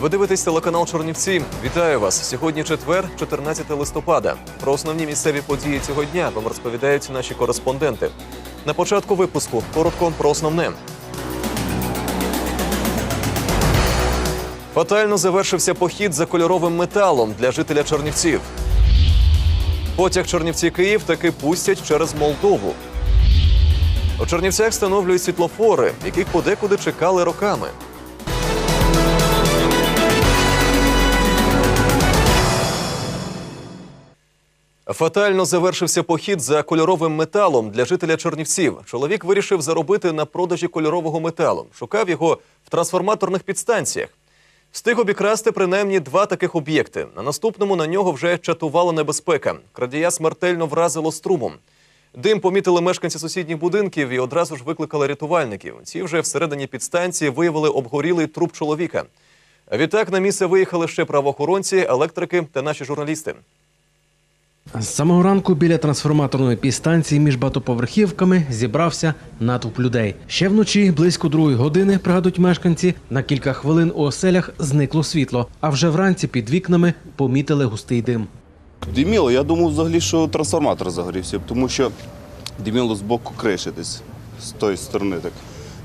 Ви дивитесь телеканал Чорнівці. Вітаю вас. Сьогодні четвер, 14 листопада. Про основні місцеві події цього дня вам розповідають наші кореспонденти. На початку випуску коротко про основне. Фатально завершився похід за кольоровим металом для жителя Чернівців. Потяг Чернівці Київ таки пустять через Молдову. У Чернівцях встановлюють світлофори, яких подекуди чекали роками. Фатально завершився похід за кольоровим металом для жителя Чернівців. Чоловік вирішив заробити на продажі кольорового металу. Шукав його в трансформаторних підстанціях. Встиг обікрасти принаймні два таких об'єкти. На наступному на нього вже чатувала небезпека. Крадія смертельно вразило струмом. Дим помітили мешканці сусідніх будинків і одразу ж викликали рятувальників. Ці вже всередині підстанції виявили обгорілий труп чоловіка. Відтак на місце виїхали ще правоохоронці, електрики та наші журналісти. З самого ранку біля трансформаторної підстанції між багатоповерхівками зібрався натовп людей. Ще вночі, близько другої години, пригадують мешканці, на кілька хвилин у оселях зникло світло, а вже вранці під вікнами помітили густий дим. Диміло, я думав взагалі, що трансформатор загорівся, тому що диміло з боку криші десь, з тої сторони. Так.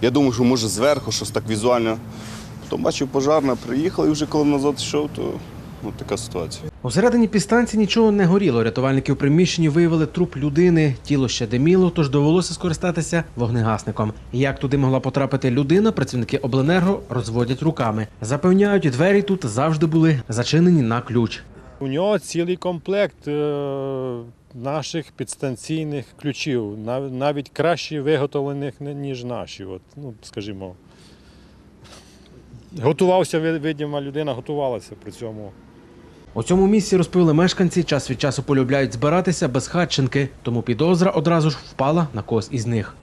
Я думав, що може зверху щось так візуально. Потім бачив пожарна, приїхали і вже коли назад йшов, то ну, така ситуація. Усередині підстанції нічого не горіло. Рятувальники у приміщенні виявили труп людини. Тіло ще диміло, тож довелося скористатися вогнегасником. Як туди могла потрапити людина, працівники обленерго розводять руками. Запевняють, двері тут завжди були зачинені на ключ. У нього цілий комплект е, наших підстанційних ключів, навіть краще виготовлених, ніж наші. От, ну, скажімо. Готувався, ви- видима людина готувалася при цьому. У цьому місці розповіли мешканці, час від часу полюбляють збиратися без хатченки, тому підозра одразу ж впала на когось із них.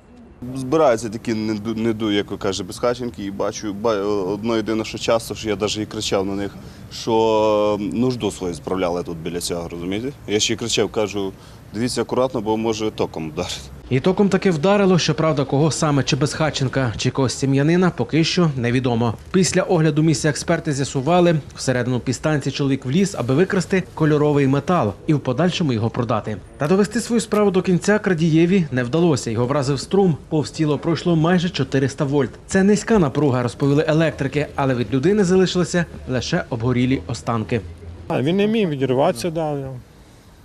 Збираються такі неду, неду як каже, без безхатченки, і бачу ба- одно єдине, що часто, що я навіть і кричав на них, що нужду свою справляли тут біля цього, розумієте? Я ще кричав, кажу, дивіться акуратно, бо може током вдарити. І током таки вдарило, щоправда, кого саме чи безхатченка, чи когось сім'янина, поки що невідомо. Після огляду місця експерти з'ясували, всередину підстанції чоловік вліз, аби викрасти кольоровий метал і в подальшому його продати. Та довести свою справу до кінця крадієві не вдалося. Його вразив струм. Повз тіло пройшло майже 400 вольт. Це низька напруга, розповіли електрики, але від людини залишилися лише обгорілі останки. Він не міг відірватися, да,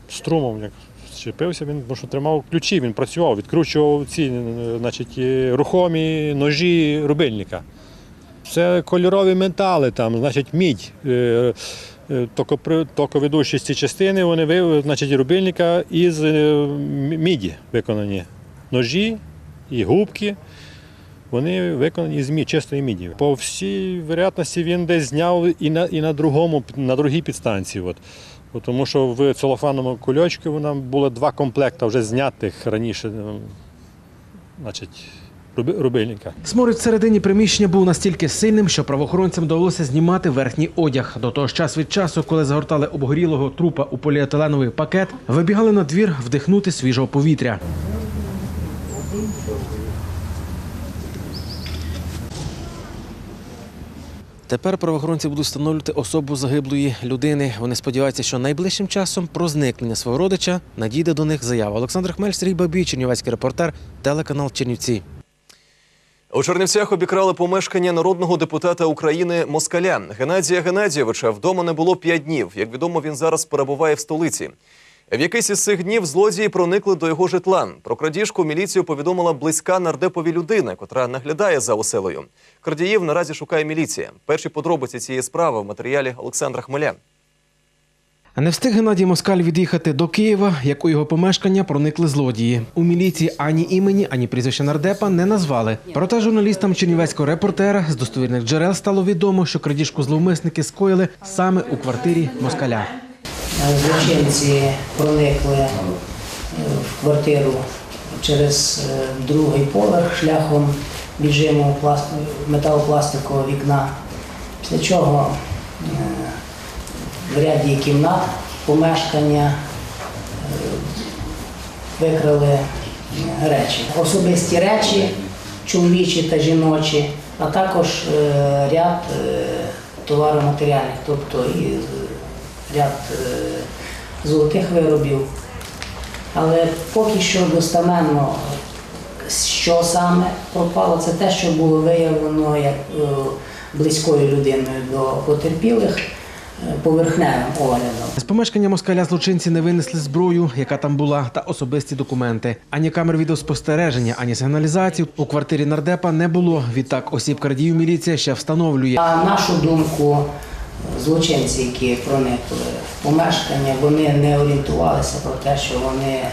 струмом як зчепився, він бо що тримав ключі, він працював, відкручував ці е, значить, е, рухомі ножі рубильника. Це кольорові метали, там, значить, мідь. Е, токопри- ці частини, вони ви- значить, рубильника із міді виконані. Ножі і губки. Вони виконані з мі, чистої міді. По всій вероятності він десь зняв і на, і на другому, на другій підстанції. От. Тому що в целофанному кульочку вона було два комплекти вже знятих раніше ну, значить, рубильника. Сморід всередині приміщення був настільки сильним, що правоохоронцям довелося знімати верхній одяг. До того ж, час від часу, коли загортали обгорілого трупа у поліетиленовий пакет, вибігали на двір вдихнути свіжого повітря. Тепер правоохоронці будуть встановлювати особу загиблої людини. Вони сподіваються, що найближчим часом про зникнення свого родича надійде до них заява. Олександр Хмель, Сергій Бабій, Чернівецький репортер, телеканал Чернівці. У Чернівцях обікрали помешкання народного депутата України Москаля Геннадія Геннадійовича. Вдома не було п'ять днів. Як відомо, він зараз перебуває в столиці. В якийсь із цих днів злодії проникли до його житла. Про крадіжку міліцію повідомила близька нардепові людина, котра наглядає за оселею. Крадіїв наразі шукає міліція. Перші подробиці цієї справи в матеріалі Олександра Хмеля. Не встиг Геннадій Москаль від'їхати до Києва, як у його помешкання проникли злодії. У міліції ані імені, ані прізвища нардепа не назвали. Проте журналістам чернівецького репортера з достовірних джерел стало відомо, що крадіжку зловмисники скоїли саме у квартирі Москаля. Злочинці проникли е, в квартиру через е, другий поверх шляхом біжиму металопластикового вікна, після чого е, в ряді кімнат помешкання е, викрали е, речі. Особисті речі, чоловічі та жіночі, а також е, ряд е, товароматеріальних, тобто і е, ряд е, золотих виробів. Але поки що достаменно, що саме пропало, це те, що було виявлено як е, близькою людиною до потерпілих е, поверхневим оглядом. З помешкання москаля злочинці не винесли зброю, яка там була, та особисті документи. Ані камер відеоспостереження, ані сигналізації у квартирі нардепа не було. Відтак осіб крадіїв міліція ще встановлює. На нашу думку, злочинці, які проникли в помешкання, вони не орієнтувалися про те, що вони е,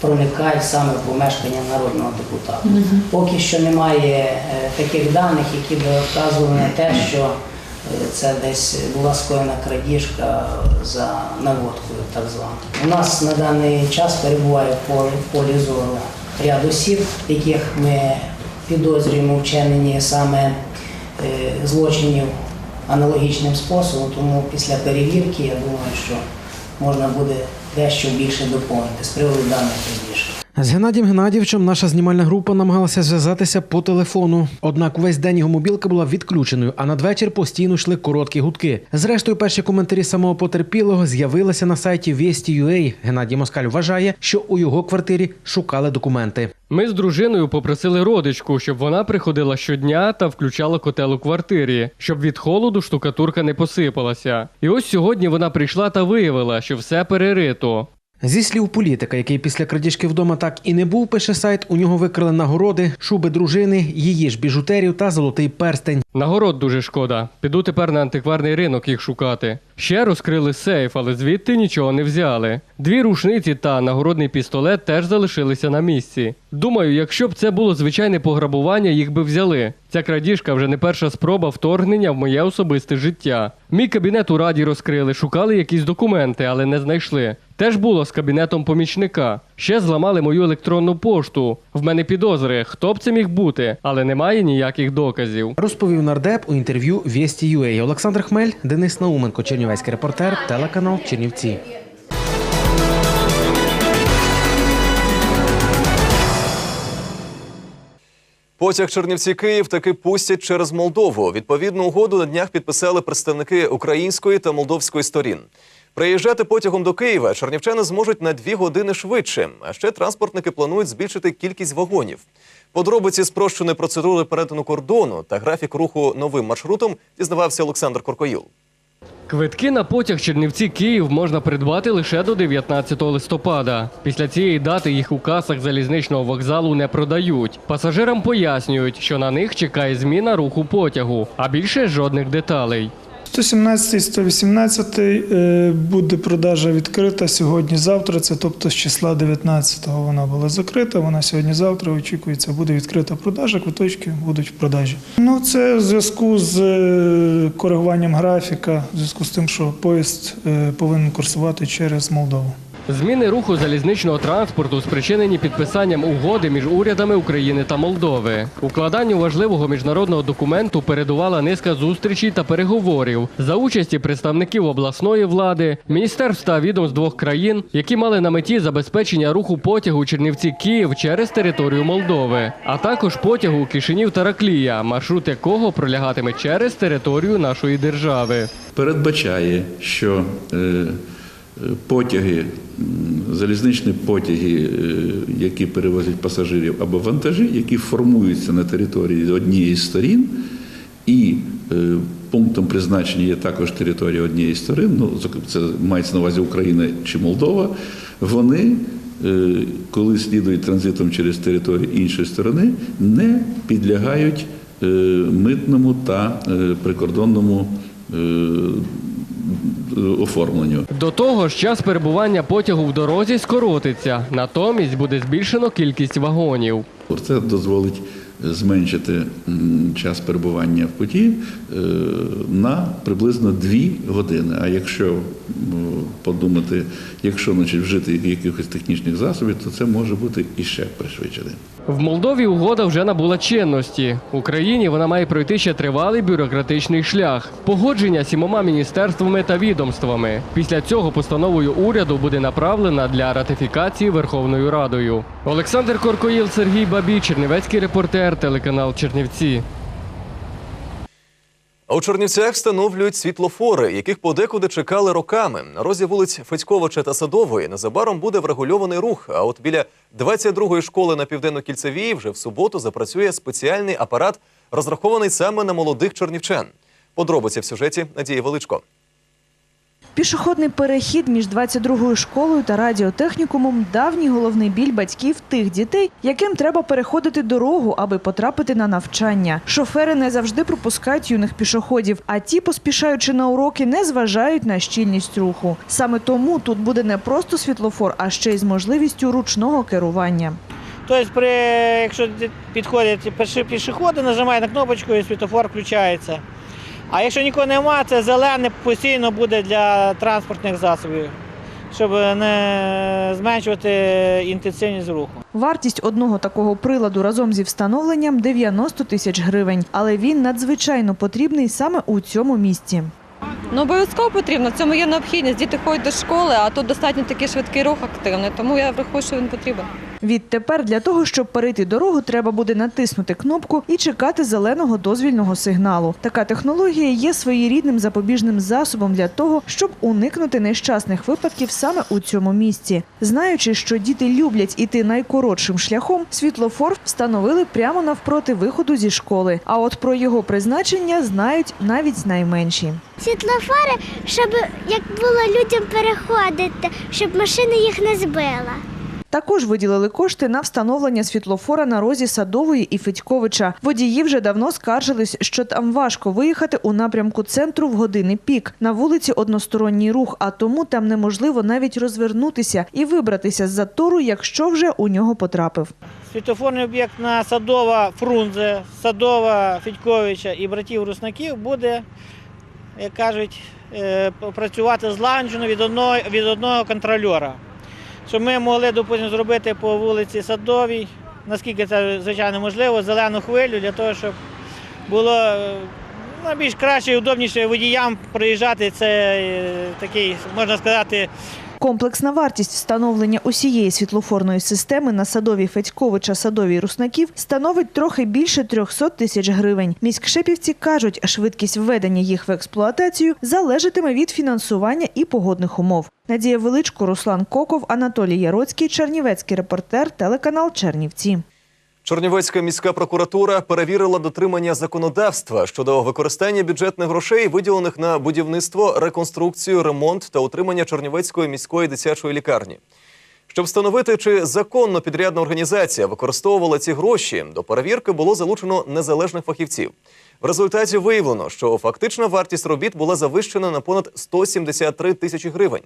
проникають саме в помешкання народного депутата. Поки що немає е, таких даних, які би вказували на те, що е, це десь була скоєна крадіжка за наводкою, так звано. У нас на даний час перебуває в полі, в полі зору ряд осіб, яких ми підозрюємо в вчиненні саме злочинів аналогічним способом, тому після перевірки я думаю, що можна буде дещо більше доповнити з приводу даних крадіжки. З Геннадієм Геннадійовичем наша знімальна група намагалася зв'язатися по телефону. Однак увесь день його мобілка була відключеною, а надвечір постійно йшли короткі гудки. Зрештою, перші коментарі самого потерпілого з'явилися на сайті Вєсті.ua. Геннадій Москаль вважає, що у його квартирі шукали документи. Ми з дружиною попросили родичку, щоб вона приходила щодня та включала котел у квартирі, щоб від холоду штукатурка не посипалася. І ось сьогодні вона прийшла та виявила, що все перерито. Зі слів політика, який після крадіжки вдома так і не був, пише сайт, у нього викрили нагороди, шуби дружини, її ж біжутерію та золотий перстень. Нагород дуже шкода. Піду тепер на антикварний ринок їх шукати. Ще розкрили сейф, але звідти нічого не взяли. Дві рушниці та нагородний пістолет теж залишилися на місці. Думаю, якщо б це було звичайне пограбування, їх би взяли. Ця крадіжка вже не перша спроба вторгнення в моє особисте життя. Мій кабінет у раді розкрили, шукали якісь документи, але не знайшли. Теж було з кабінетом помічника. Ще зламали мою електронну пошту. В мене підозри, хто б це міг бути, але немає ніяких доказів. Розповів нардеп у інтерв'ю Вєсті.ua. Олександр Хмель, Денис Науменко, Чернівецький репортер, телеканал Чернівці. Потяг Чернівці Київ таки пустять через Молдову. Відповідну угоду на днях підписали представники української та молдовської сторін. Приїжджати потягом до Києва чернівчани зможуть на дві години швидше. А ще транспортники планують збільшити кількість вагонів. Подробиці спрощеної процедури перетину кордону та графік руху новим маршрутом дізнавався Олександр Коркоюл. Квитки на потяг Чернівці Київ можна придбати лише до 19 листопада. Після цієї дати їх у касах залізничного вокзалу не продають. Пасажирам пояснюють, що на них чекає зміна руху потягу, а більше жодних деталей. 117 118 е, буде продажа відкрита сьогодні-завтра. Це тобто з числа 19-го вона була закрита. Вона сьогодні-завтра очікується, буде відкрита продажа. Квиточки будуть в продажі. Ну це в зв'язку з е, коригуванням графіка, в зв'язку з тим, що поїзд е, повинен курсувати через Молдову. Зміни руху залізничного транспорту спричинені підписанням угоди між урядами України та Молдови. Укладанню важливого міжнародного документу передувала низка зустрічей та переговорів за участі представників обласної влади, міністерств та відомств двох країн, які мали на меті забезпечення руху потягу Чернівці Київ через територію Молдови, а також потягу Кишинів Тараклія, маршрут якого пролягатиме через територію нашої держави. передбачає, що е, е, потяги, залізничні потяги, е, які перевозять пасажирів або вантажі, які формуються на території однієї з сторін, і е, пунктом призначення є також територія однієї з сторін, ну це мається на увазі Україна чи Молдова, вони. е, Коли слідують транзитом через територію іншої сторони, не підлягають митному та прикордонному оформленню. До того ж, час перебування потягу в дорозі скоротиться, натомість буде збільшено кількість вагонів. Це дозволить зменшити час перебування в путі е, на приблизно 2 години. А якщо подумати, якщо значить, вжити якихось технічних засобів, то це може бути іще пришвидшене. В Молдові угода вже набула чинності. В Україні вона має пройти ще тривалий бюрократичний шлях, погодження сімома міністерствами та відомствами. Після цього постановою уряду буде направлена для ратифікації Верховною Радою. Олександр Коркоїл, Сергій Бабій, Чернівецький репортер, телеканал Чернівці. У Чернівцях встановлюють світлофори, яких подекуди чекали роками. На розі вулиць Федьковича та Садової незабаром буде врегульований рух. А от біля 22-ї школи на південно-кільцевій вже в суботу запрацює спеціальний апарат, розрахований саме на молодих чернівчан. Подробиці в сюжеті Надії Величко. Пішохідний перехід між 22-ю школою та радіотехнікумом – давній головний біль батьків тих дітей, яким треба переходити дорогу, аби потрапити на навчання. Шофери не завжди пропускають юних пішоходів, а ті, поспішаючи на уроки, не зважають на щільність руху. Саме тому тут буде не просто світлофор, а ще й з можливістю ручного керування. Тобто, при, якщо підходять пішоходи, нажимає на кнопочку і світофор включається. А якщо нікого немає, це зелене постійно буде для транспортних засобів, щоб не зменшувати інтенсивність руху. Вартість одного такого приладу разом зі встановленням – 90 тисяч гривень. Але він надзвичайно потрібний саме у цьому місці. Ну, обов'язково потрібно. В цьому є необхідність. Діти ходять до школи, а тут достатньо такий швидкий рух активний, тому я врахую, що він потрібен. Відтепер для того, щоб перейти дорогу, треба буде натиснути кнопку і чекати зеленого дозвільного сигналу. Така технологія є своєрідним запобіжним засобом для того, щоб уникнути нещасних випадків саме у цьому місці. Знаючи, що діти люблять іти найкоротшим шляхом, світлофор встановили прямо навпроти виходу зі школи. А от про його призначення знають навіть найменші. Світлофори, щоб як було людям переходити, щоб машина їх не збила. Також виділили кошти на встановлення світлофора на розі Садової і Федьковича. Водії вже давно скаржились, що там важко виїхати у напрямку центру в години пік. На вулиці односторонній рух, а тому там неможливо навіть розвернутися і вибратися з затору, якщо вже у нього потрапив. Світофорний об'єкт на Садова Фрунзе, Садова Федьковича і братів Руснаків буде, як кажуть, е, працювати злагоджено від одного, від одного контрольора. Щоб ми могли, допустим, зробити по вулиці Садовій, наскільки це звичайно можливо, зелену хвилю для того, щоб було е, ну, більш краще і удобніше водіям проїжджати. Це е, такий, можна сказати, Комплексна вартість встановлення усієї світлофорної системи на садовій Федьковича, садовій Руснаків становить трохи більше 300 тисяч гривень. Міськшепівці кажуть, швидкість введення їх в експлуатацію залежатиме від фінансування і погодних умов. Надія Величко, Руслан Коков, Анатолій Яроцький, Чернівецький репортер, телеканал Чернівці. Чернівецька міська прокуратура перевірила дотримання законодавства щодо використання бюджетних грошей, виділених на будівництво, реконструкцію, ремонт та утримання Чернівецької міської дитячої лікарні. Щоб встановити, чи законно підрядна організація використовувала ці гроші, до перевірки було залучено незалежних фахівців. В результаті виявлено, що фактична вартість робіт була завищена на понад 173 тисячі гривень.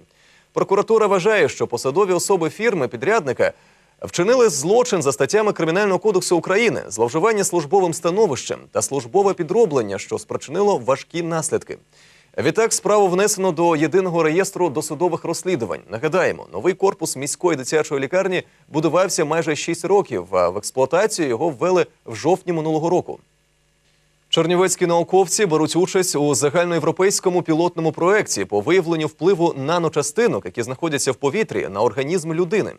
Прокуратура вважає, що посадові особи фірми підрядника вчинили злочин за статтями Кримінального кодексу України, зловживання службовим становищем та службове підроблення, що спричинило важкі наслідки. Відтак справу внесено до єдиного реєстру досудових розслідувань. Нагадаємо, новий корпус міської дитячої лікарні будувався майже 6 років, а в експлуатацію його ввели в жовтні минулого року. Чернівецькі науковці беруть участь у загальноєвропейському пілотному проєкті по виявленню впливу наночастинок, які знаходяться в повітрі на організм людини.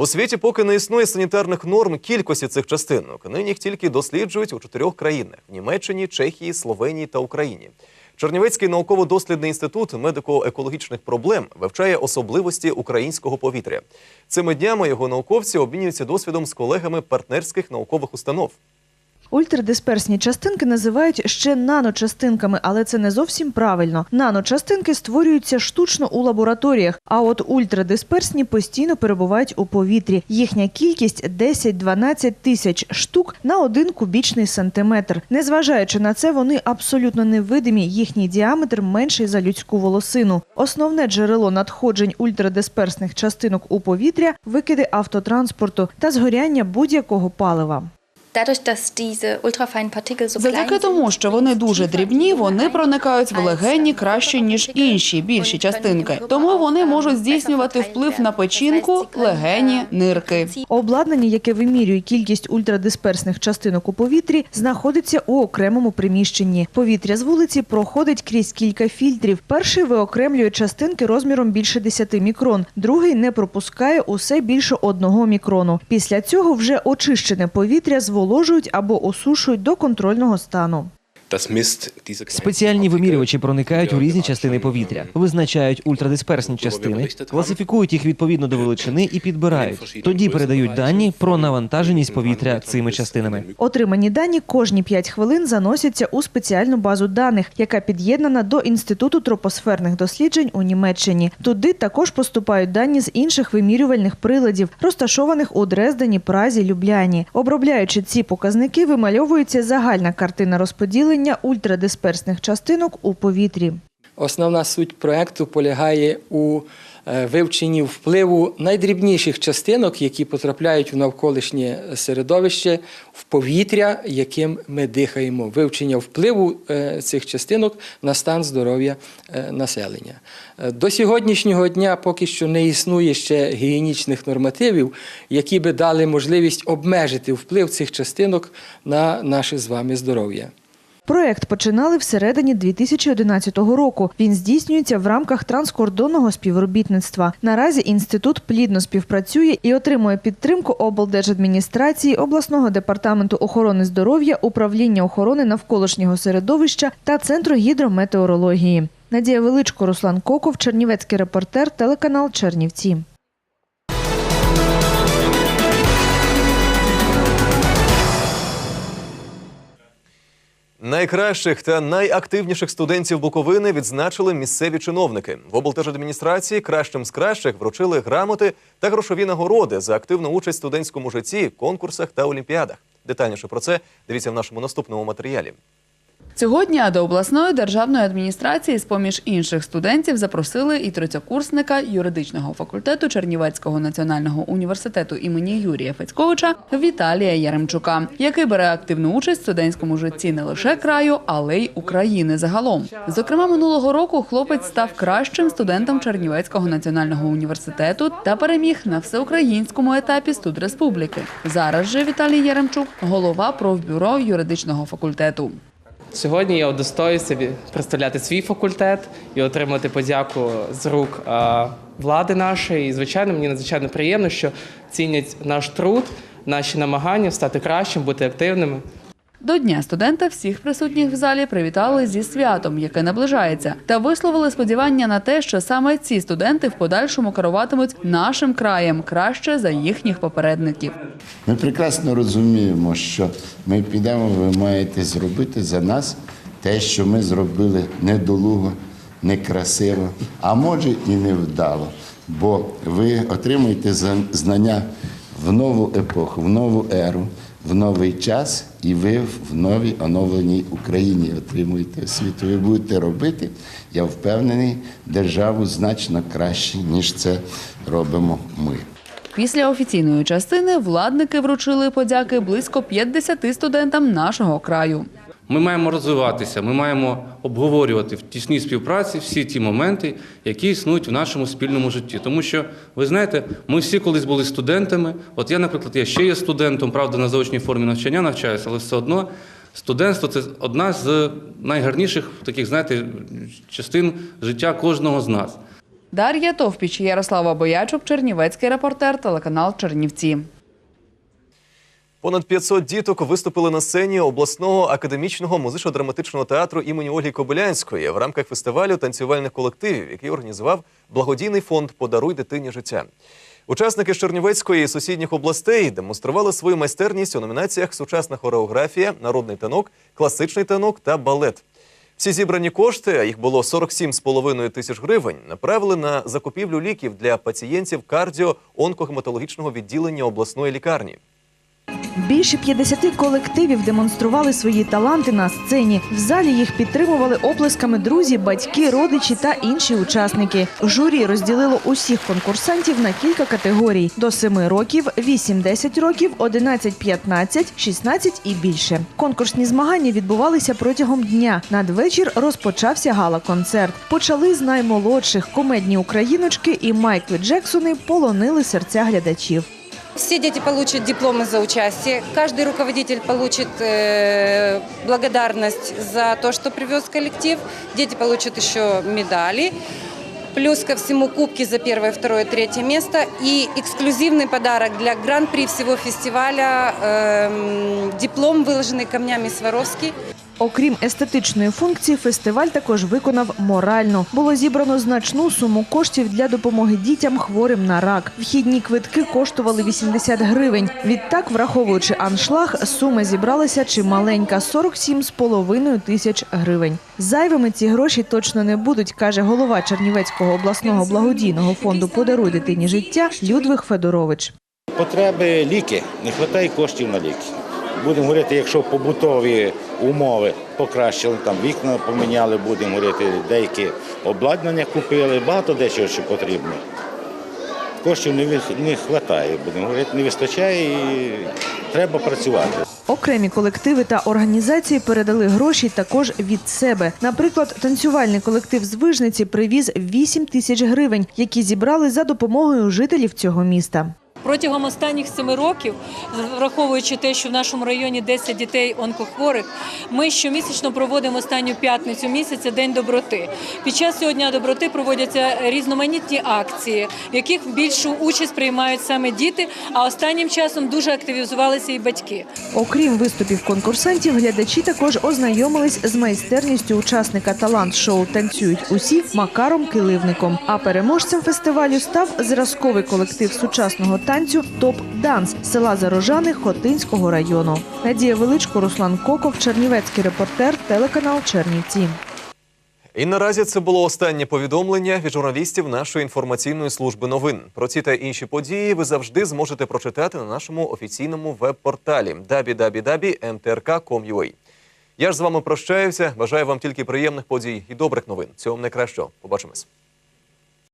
У світі поки не існує санітарних норм кількості цих частинок. Нині їх тільки досліджують у чотирьох країнах: Німеччині, Чехії, Словенії та Україні. Чернівецький науково-дослідний інститут медико-екологічних проблем вивчає особливості українського повітря. Цими днями його науковці обмінюються досвідом з колегами партнерських наукових установ. Ультрадисперсні частинки називають ще наночастинками, але це не зовсім правильно. Наночастинки створюються штучно у лабораторіях, а от ультрадисперсні постійно перебувають у повітрі. Їхня кількість 10-12 тисяч штук на один кубічний сантиметр. Незважаючи на це, вони абсолютно невидимі. Їхній діаметр менший за людську волосину. Основне джерело надходжень ультрадисперсних частинок у повітря викиди автотранспорту та згоряння будь-якого палива. Завдяки тому, що вони дуже дрібні, вони проникають в легені краще ніж інші більші частинки. Тому вони можуть здійснювати вплив на печінку, легені, нирки. Обладнання, яке вимірює кількість ультрадисперсних частинок у повітрі, знаходиться у окремому приміщенні. Повітря з вулиці проходить крізь кілька фільтрів. Перший виокремлює частинки розміром більше 10 мікрон, другий не пропускає усе більше одного мікрону. Після цього вже очищене повітря зволожують або осушують до контрольного стану. Спеціальні вимірювачі проникають у різні частини повітря, визначають ультрадисперсні частини, класифікують їх відповідно до величини і підбирають. Тоді передають дані про навантаженість повітря цими частинами. Отримані дані кожні 5 хвилин заносяться у спеціальну базу даних, яка під'єднана до Інституту тропосферних досліджень у Німеччині. Туди також поступають дані з інших вимірювальних приладів, розташованих у Дрездені, Празі, Любляні. Обробляючи ці показники, вимальовується загальна картина розподілення ультрадисперсних частинок у повітрі. Основна суть проекту полягає у е, вивченні впливу найдрібніших частинок, які потрапляють в навколишнє середовище, в повітря, яким ми дихаємо. Вивчення впливу е, цих частинок на стан здоров'я е, населення. До сьогоднішнього дня поки що не існує ще гігієнічних нормативів, які би дали можливість обмежити вплив цих частинок на наше з вами здоров'я. Проект починали всередині 2011 року. Він здійснюється в рамках транскордонного співробітництва. Наразі інститут плідно співпрацює і отримує підтримку облдержадміністрації, обласного департаменту охорони здоров'я, управління охорони навколишнього середовища та центру гідрометеорології. Надія Величко, Руслан Коков, Чернівецький репортер, телеканал Чернівці. Найкращих та найактивніших студентів Буковини відзначили місцеві чиновники. В облтержадміністрації кращим з кращих вручили грамоти та грошові нагороди за активну участь в студентському житті, конкурсах та олімпіадах. Детальніше про це дивіться в нашому наступному матеріалі. Цього дня до обласної державної адміністрації з поміж інших студентів запросили і третьокурсника юридичного факультету Чернівецького національного університету імені Юрія Фецьковича Віталія Яремчука, який бере активну участь в студентському житті не лише краю, але й України загалом. Зокрема, минулого року хлопець став кращим студентом Чернівецького національного університету та переміг на всеукраїнському етапі студреспубліки. Зараз же Віталій Яремчук голова профбюро юридичного факультету. Сьогодні я удостоюся ві- представляти свій факультет і отримати подяку з рук влади нашої. І, звичайно, мені надзвичайно приємно, що цінять наш труд, наші намагання стати кращим, бути активними. До Дня студента всіх присутніх в залі привітали зі святом, яке наближається, та висловили сподівання на те, що саме ці студенти в подальшому керуватимуть нашим краєм краще за їхніх попередників. Ми прекрасно розуміємо, що ми підемо, ви маєте зробити за нас те, що ми зробили недолуго, некрасиво, а може і невдало. Бо ви отримуєте знання в нову епоху, в нову еру, в новий час, і ви в новій оновленій Україні отримуєте освіту. Ви будете робити, я впевнений, державу значно краще, ніж це робимо ми. Після офіційної частини владники вручили подяки близько 50 студентам нашого краю. Ми маємо розвиватися, ми маємо обговорювати в тісній співпраці всі ті моменти, які існують в нашому спільному житті. Тому що, ви знаєте, ми всі колись були студентами. От я, наприклад, я ще є студентом, правда, на заочній формі навчання навчаюся, але все одно студентство це одна з найгарніших таких, знаєте, частин життя кожного з нас. Дар'я Товпіч, Ярослава Боячук, Чернівецький репортер, телеканал Чернівці. Понад 500 діток виступили на сцені обласного академічного музично-драматичного театру імені Ольги Кобилянської в рамках фестивалю танцювальних колективів, який організував благодійний фонд Подаруй дитині життя. Учасники з Чернівецької і сусідніх областей демонстрували свою майстерність у номінаціях Сучасна хореографія, народний танок, класичний танок та балет. Всі зібрані кошти, а їх було 47,5 тисяч гривень, направили на закупівлю ліків для пацієнтів кардіо-онкогематологічного відділення обласної лікарні. Більше 50 колективів демонстрували свої таланти на сцені. В залі їх підтримували оплесками друзі, батьки, родичі та інші учасники. Журі розділило усіх конкурсантів на кілька категорій: до 7 років, 8-10 років, 11-15, 16 і більше. Конкурсні змагання відбувалися протягом дня. Надвечір розпочався гала-концерт. Почали з наймолодших комедні україночки і Майкли Джексони полонили серця глядачів. Все дети получат дипломы за участие. Каждый руководитель получит э, благодарность за то, что привез коллектив. Дети получат еще медали. Плюс ко всему кубки за первое, второе, третье место. И эксклюзивный подарок для гран-при всего фестиваля. эм, диплом, выложенный камнями Сваровский. Окрім естетичної функції, фестиваль також виконав моральну. Було зібрано значну суму коштів для допомоги дітям хворим на рак. Вхідні квитки коштували 80 гривень. Відтак, враховуючи аншлаг, сума зібралася чималенька 47,5 тисяч гривень. Зайвими ці гроші точно не будуть, каже голова Чернівецького обласного благодійного фонду Подаруй дитині життя Людвиг Федорович. Потреби ліки, не вистачає коштів на ліки. Будемо говорити, якщо побутові умови покращили, там вікна поміняли, будемо говорити, деякі обладнання купили, багато дечого ще потрібно. Коштів не вистачає, будемо говорити, не вистачає і треба працювати. Окремі колективи та організації передали гроші також від себе. Наприклад, танцювальний колектив з Вижниці привіз 8 тисяч гривень, які зібрали за допомогою жителів цього міста. Протягом останніх семи років, враховуючи те, що в нашому районі 10 дітей онкохворих, ми щомісячно проводимо останню п'ятницю місяця День доброти. Під час цього дня доброти проводяться різноманітні акції, в яких більшу участь приймають саме діти. А останнім часом дуже активізувалися і батьки. Окрім виступів конкурсантів, глядачі також ознайомились з майстерністю учасника талант-шоу Танцюють усі Макаром Киливником. А переможцем фестивалю став зразковий колектив сучасного танцю Топ Данс села Зарожани Хотинського району. Надія Величко, Руслан Коков, Чернівецький репортер, телеканал Чернівці. І наразі це було останнє повідомлення від журналістів нашої інформаційної служби новин. Про ці та інші події ви завжди зможете прочитати на нашому офіційному веб-порталі www.mtrk.com.ua. Я ж з вами прощаюся. Бажаю вам тільки приємних подій і добрих новин. Вам найкращого. Побачимось.